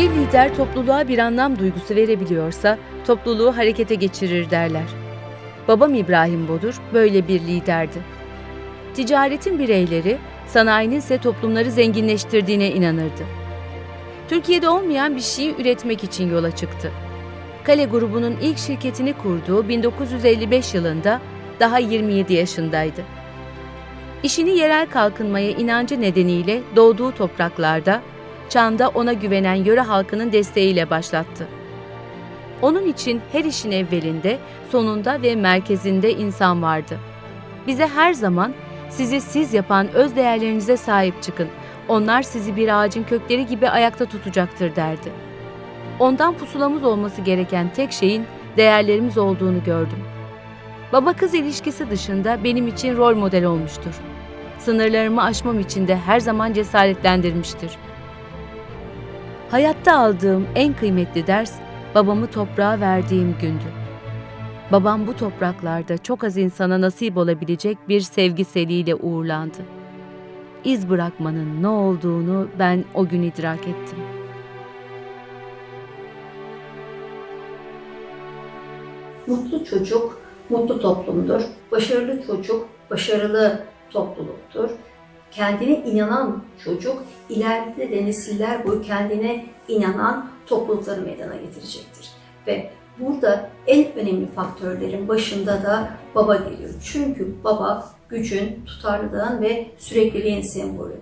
Bir lider topluluğa bir anlam duygusu verebiliyorsa topluluğu harekete geçirir derler. Babam İbrahim Bodur böyle bir liderdi. Ticaretin bireyleri, sanayinin ise toplumları zenginleştirdiğine inanırdı. Türkiye'de olmayan bir şeyi üretmek için yola çıktı. Kale grubunun ilk şirketini kurduğu 1955 yılında daha 27 yaşındaydı. İşini yerel kalkınmaya inancı nedeniyle doğduğu topraklarda, Çan'da ona güvenen yöre halkının desteğiyle başlattı. Onun için her işin evvelinde, sonunda ve merkezinde insan vardı. Bize her zaman sizi siz yapan öz değerlerinize sahip çıkın. Onlar sizi bir ağacın kökleri gibi ayakta tutacaktır derdi. Ondan pusulamız olması gereken tek şeyin değerlerimiz olduğunu gördüm. Baba kız ilişkisi dışında benim için rol model olmuştur. Sınırlarımı aşmam için de her zaman cesaretlendirmiştir. Hayatta aldığım en kıymetli ders babamı toprağa verdiğim gündü. Babam bu topraklarda çok az insana nasip olabilecek bir sevgiseliyle uğurlandı. İz bırakmanın ne olduğunu ben o gün idrak ettim. Mutlu çocuk mutlu toplumdur. Başarılı çocuk başarılı topluluktur. Kendine inanan çocuk ileride de nesiller boyu kendine inanan toplulukları meydana getirecektir. Ve burada en önemli faktörlerin başında da baba geliyor. Çünkü baba gücün, tutarlılığın ve sürekliliğin sembolü.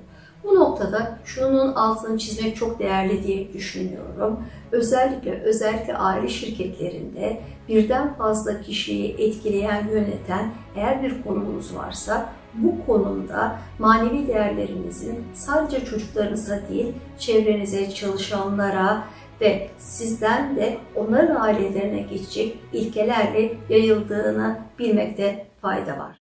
Bu noktada şunun altını çizmek çok değerli diye düşünüyorum. Özellikle özellikle aile şirketlerinde birden fazla kişiyi etkileyen, yöneten eğer bir konumunuz varsa bu konumda manevi değerlerinizin sadece çocuklarınıza değil, çevrenize, çalışanlara ve sizden de onların ailelerine geçecek ilkelerle yayıldığını bilmekte fayda var.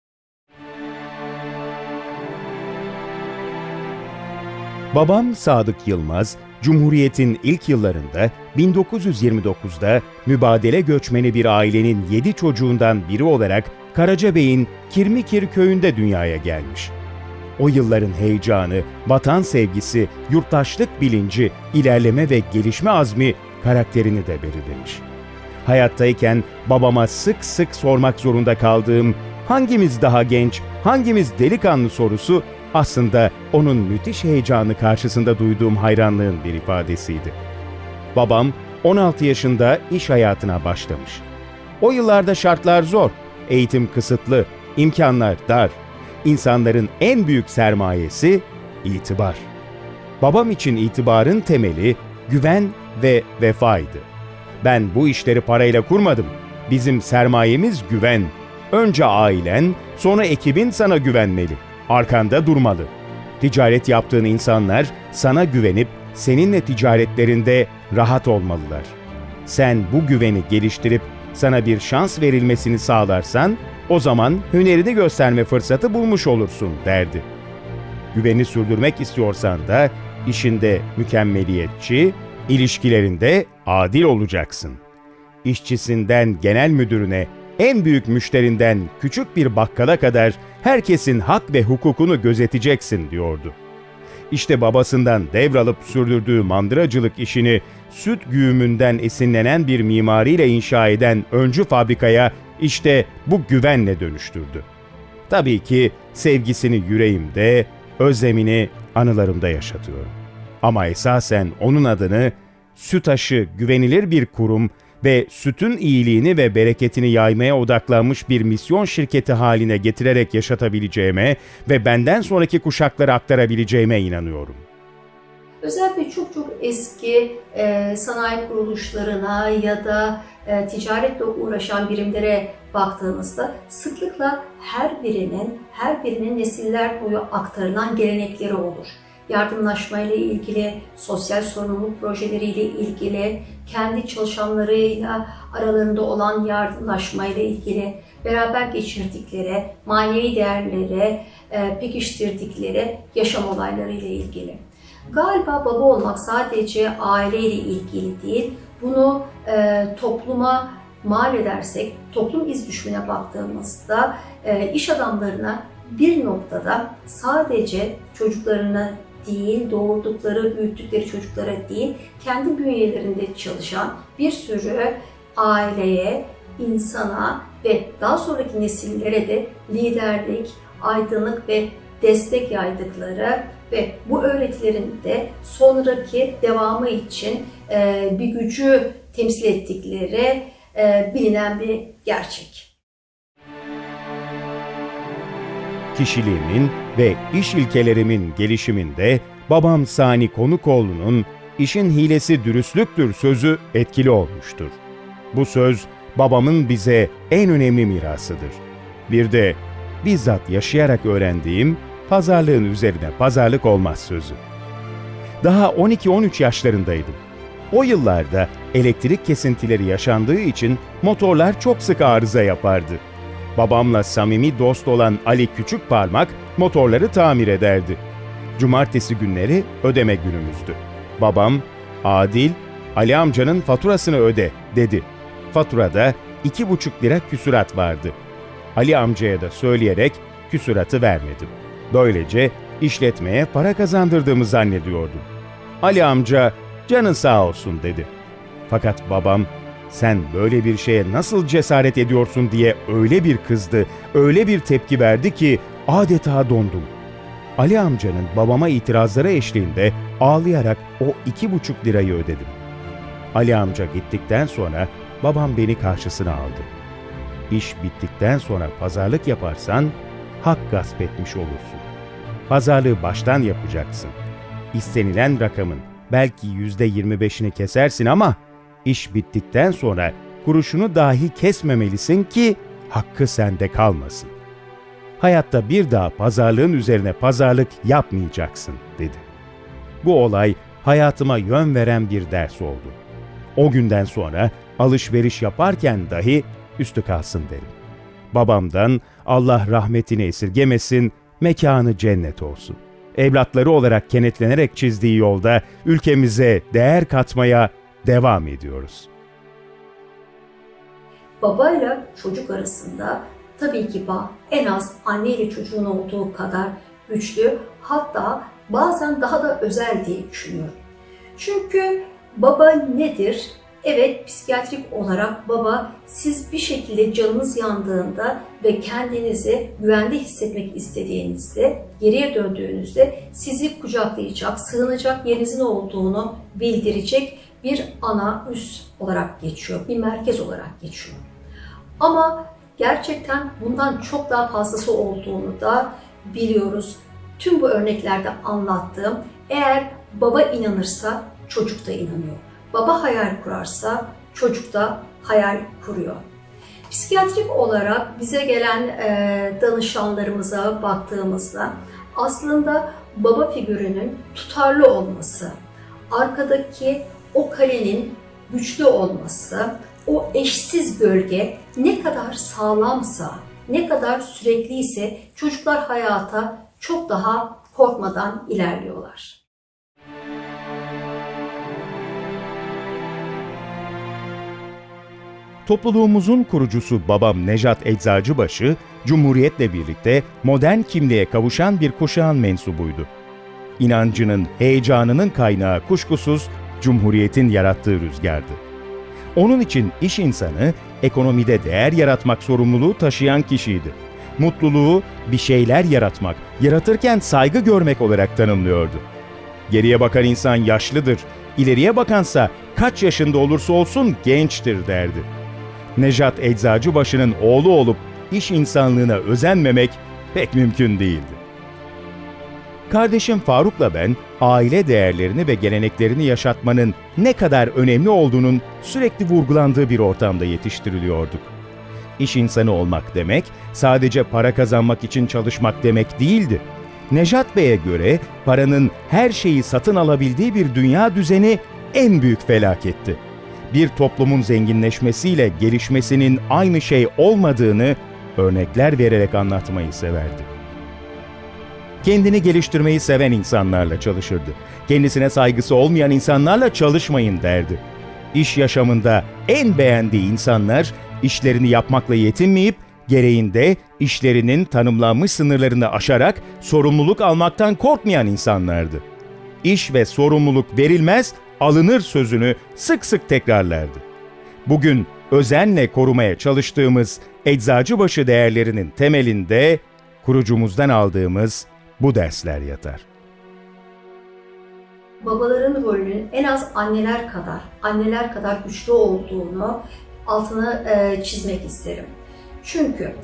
Babam Sadık Yılmaz, Cumhuriyet'in ilk yıllarında 1929'da mübadele göçmeni bir ailenin 7 çocuğundan biri olarak Karacabey'in Kirmikir köyünde dünyaya gelmiş. O yılların heyecanı, vatan sevgisi, yurttaşlık bilinci, ilerleme ve gelişme azmi karakterini de belirlemiş. Hayattayken babama sık sık sormak zorunda kaldığım hangimiz daha genç, hangimiz delikanlı sorusu aslında onun müthiş heyecanı karşısında duyduğum hayranlığın bir ifadesiydi. Babam 16 yaşında iş hayatına başlamış. O yıllarda şartlar zor, eğitim kısıtlı, imkanlar dar. İnsanların en büyük sermayesi itibar. Babam için itibarın temeli güven ve vefaydı. Ben bu işleri parayla kurmadım. Bizim sermayemiz güven. Önce ailen, sonra ekibin sana güvenmeli. Arkanda durmalı. Ticaret yaptığın insanlar sana güvenip seninle ticaretlerinde rahat olmalılar. Sen bu güveni geliştirip sana bir şans verilmesini sağlarsan o zaman hünerini gösterme fırsatı bulmuş olursun derdi. Güveni sürdürmek istiyorsan da işinde mükemmeliyetçi, ilişkilerinde adil olacaksın. İşçisinden genel müdürüne, en büyük müşterinden küçük bir bakkala kadar herkesin hak ve hukukunu gözeteceksin diyordu. İşte babasından devralıp sürdürdüğü mandıracılık işini süt güğümünden esinlenen bir mimariyle inşa eden öncü fabrikaya işte bu güvenle dönüştürdü. Tabii ki sevgisini yüreğimde, özlemini anılarımda yaşatıyorum. Ama esasen onun adını Sütaş'ı güvenilir bir kurum ve sütün iyiliğini ve bereketini yaymaya odaklanmış bir misyon şirketi haline getirerek yaşatabileceğime ve benden sonraki kuşaklara aktarabileceğime inanıyorum. Özellikle çok çok eski e, sanayi kuruluşlarına ya da e, ticaretle uğraşan birimlere baktığımızda sıklıkla her birinin her birinin nesiller boyu aktarılan gelenekleri olur. Yardımlaşma ile ilgili, sosyal sorumluluk projeleriyle ilgili, kendi çalışanlarıyla aralarında olan yardımlaşma ile ilgili, beraber geçirdikleri, manevi değerlere pekiştirdikleri yaşam olayları ile ilgili. Galiba baba olmak sadece aileyle ilgili değil, bunu e, topluma mal edersek, toplum iz düşümüne baktığımızda e, iş adamlarına bir noktada sadece çocuklarını değil, doğurdukları, büyüttükleri çocuklara değil, kendi bünyelerinde çalışan bir sürü aileye, insana ve daha sonraki nesillere de liderlik, aydınlık ve destek yaydıkları ve bu öğretilerin de sonraki devamı için e, bir gücü temsil ettikleri e, bilinen bir gerçek. Kişiliğimin ve iş ilkelerimin gelişiminde babam Sani Konukoğlu'nun işin hilesi dürüstlüktür sözü etkili olmuştur. Bu söz babamın bize en önemli mirasıdır. Bir de bizzat yaşayarak öğrendiğim pazarlığın üzerine pazarlık olmaz sözü. Daha 12-13 yaşlarındaydım. O yıllarda elektrik kesintileri yaşandığı için motorlar çok sık arıza yapardı. Babamla samimi dost olan Ali Küçükparmak motorları tamir ederdi. Cumartesi günleri ödeme günümüzdü. Babam, Adil, Ali amcanın faturasını öde dedi. Faturada iki buçuk lira küsurat vardı. Ali amcaya da söyleyerek küsuratı vermedim. Böylece işletmeye para kazandırdığımı zannediyordum. Ali amca canın sağ olsun dedi. Fakat babam sen böyle bir şeye nasıl cesaret ediyorsun diye öyle bir kızdı, öyle bir tepki verdi ki adeta dondum. Ali amcanın babama itirazları eşliğinde ağlayarak o iki buçuk lirayı ödedim. Ali amca gittikten sonra babam beni karşısına aldı. İş bittikten sonra pazarlık yaparsan hak gasp etmiş olursun. Pazarlığı baştan yapacaksın. İstenilen rakamın belki yüzde yirmi beşini kesersin ama iş bittikten sonra kuruşunu dahi kesmemelisin ki hakkı sende kalmasın. Hayatta bir daha pazarlığın üzerine pazarlık yapmayacaksın dedi. Bu olay hayatıma yön veren bir ders oldu. O günden sonra alışveriş yaparken dahi üstü kalsın derim. Babamdan Allah rahmetini esirgemesin, mekanı cennet olsun. Evlatları olarak kenetlenerek çizdiği yolda ülkemize değer katmaya devam ediyoruz. Babayla çocuk arasında tabii ki bağ en az anne ile çocuğun olduğu kadar güçlü hatta bazen daha da özel diye düşünüyorum. Çünkü baba nedir? Evet psikiyatrik olarak baba siz bir şekilde canınız yandığında ve kendinizi güvende hissetmek istediğinizde geriye döndüğünüzde sizi kucaklayacak, sığınacak yerinizin olduğunu bildirecek bir ana üs olarak geçiyor, bir merkez olarak geçiyor. Ama gerçekten bundan çok daha fazlası olduğunu da biliyoruz. Tüm bu örneklerde anlattığım eğer baba inanırsa çocuk da inanıyor. Baba hayal kurarsa çocuk da hayal kuruyor. Psikiyatrik olarak bize gelen e, danışanlarımıza baktığımızda aslında baba figürünün tutarlı olması, arkadaki o kalenin güçlü olması, o eşsiz bölge ne kadar sağlamsa, ne kadar sürekliyse çocuklar hayata çok daha korkmadan ilerliyorlar. Topluluğumuzun kurucusu babam Nejat Eczacıbaşı, Cumhuriyet'le birlikte modern kimliğe kavuşan bir kuşağın mensubuydu. İnancının, heyecanının kaynağı kuşkusuz Cumhuriyet'in yarattığı rüzgardı. Onun için iş insanı ekonomide değer yaratmak sorumluluğu taşıyan kişiydi. Mutluluğu bir şeyler yaratmak, yaratırken saygı görmek olarak tanımlıyordu. Geriye bakan insan yaşlıdır, ileriye bakansa kaç yaşında olursa olsun gençtir derdi. Nejat Eczacıbaşı'nın oğlu olup iş insanlığına özenmemek pek mümkün değildi. Kardeşim Faruk'la ben aile değerlerini ve geleneklerini yaşatmanın ne kadar önemli olduğunun sürekli vurgulandığı bir ortamda yetiştiriliyorduk. İş insanı olmak demek sadece para kazanmak için çalışmak demek değildi. Nejat Bey'e göre paranın her şeyi satın alabildiği bir dünya düzeni en büyük felaketti. Bir toplumun zenginleşmesiyle gelişmesinin aynı şey olmadığını örnekler vererek anlatmayı severdi kendini geliştirmeyi seven insanlarla çalışırdı. Kendisine saygısı olmayan insanlarla çalışmayın derdi. İş yaşamında en beğendiği insanlar işlerini yapmakla yetinmeyip gereğinde işlerinin tanımlanmış sınırlarını aşarak sorumluluk almaktan korkmayan insanlardı. iş ve sorumluluk verilmez, alınır sözünü sık sık tekrarlardı. Bugün özenle korumaya çalıştığımız Eczacıbaşı değerlerinin temelinde kurucumuzdan aldığımız bu dersler yatar. babaların rolünün en az anneler kadar, anneler kadar güçlü olduğunu altını e, çizmek isterim. Çünkü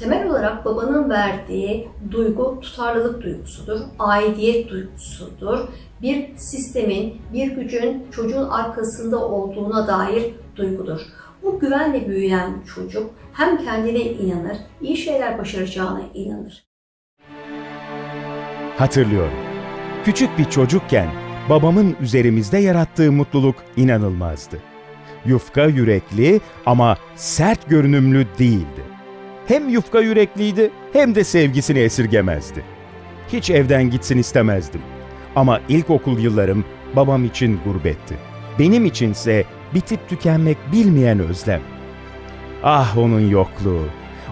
temel olarak babanın verdiği duygu tutarlılık duygusudur, aidiyet duygusudur. Bir sistemin, bir gücün çocuğun arkasında olduğuna dair duygudur. Bu güvenle büyüyen çocuk hem kendine inanır, iyi şeyler başaracağına inanır. Hatırlıyorum. Küçük bir çocukken babamın üzerimizde yarattığı mutluluk inanılmazdı. Yufka yürekli ama sert görünümlü değildi. Hem yufka yürekliydi hem de sevgisini esirgemezdi. Hiç evden gitsin istemezdim. Ama ilkokul yıllarım babam için gurbetti. Benim içinse bitip tükenmek bilmeyen özlem. Ah onun yokluğu.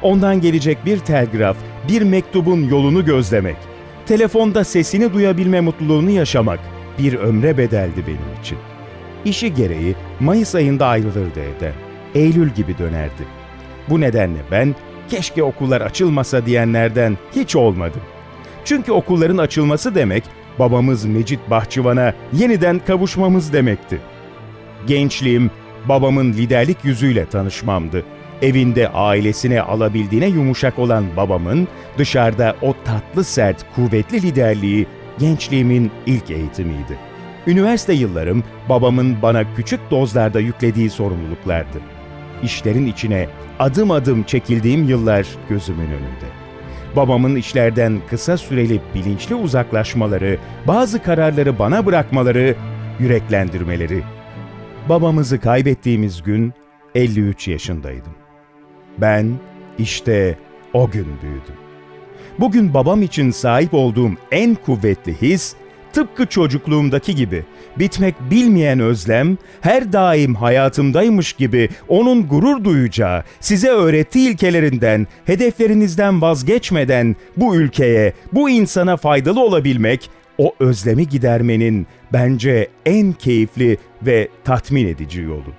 Ondan gelecek bir telgraf, bir mektubun yolunu gözlemek telefonda sesini duyabilme mutluluğunu yaşamak bir ömre bedeldi benim için. İşi gereği Mayıs ayında ayrılırdı evden. Eylül gibi dönerdi. Bu nedenle ben keşke okullar açılmasa diyenlerden hiç olmadım. Çünkü okulların açılması demek babamız Mecit Bahçıvan'a yeniden kavuşmamız demekti. Gençliğim babamın liderlik yüzüyle tanışmamdı. Evinde ailesine alabildiğine yumuşak olan babamın dışarıda o tatlı sert kuvvetli liderliği gençliğimin ilk eğitimiydi. Üniversite yıllarım babamın bana küçük dozlarda yüklediği sorumluluklardı. İşlerin içine adım adım çekildiğim yıllar gözümün önünde. Babamın işlerden kısa süreli bilinçli uzaklaşmaları, bazı kararları bana bırakmaları, yüreklendirmeleri. Babamızı kaybettiğimiz gün 53 yaşındaydım. Ben işte o gün büyüdüm. Bugün babam için sahip olduğum en kuvvetli his, tıpkı çocukluğumdaki gibi bitmek bilmeyen özlem, her daim hayatımdaymış gibi onun gurur duyacağı, size öğrettiği ilkelerinden, hedeflerinizden vazgeçmeden bu ülkeye, bu insana faydalı olabilmek, o özlemi gidermenin bence en keyifli ve tatmin edici yolu.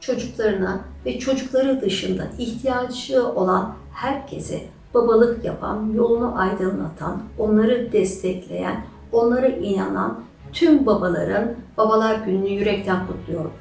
çocuklarına ve çocukları dışında ihtiyacı olan herkese babalık yapan, yolunu aydınlatan, onları destekleyen, onlara inanan tüm babaların Babalar Günü'nü yürekten kutluyorum.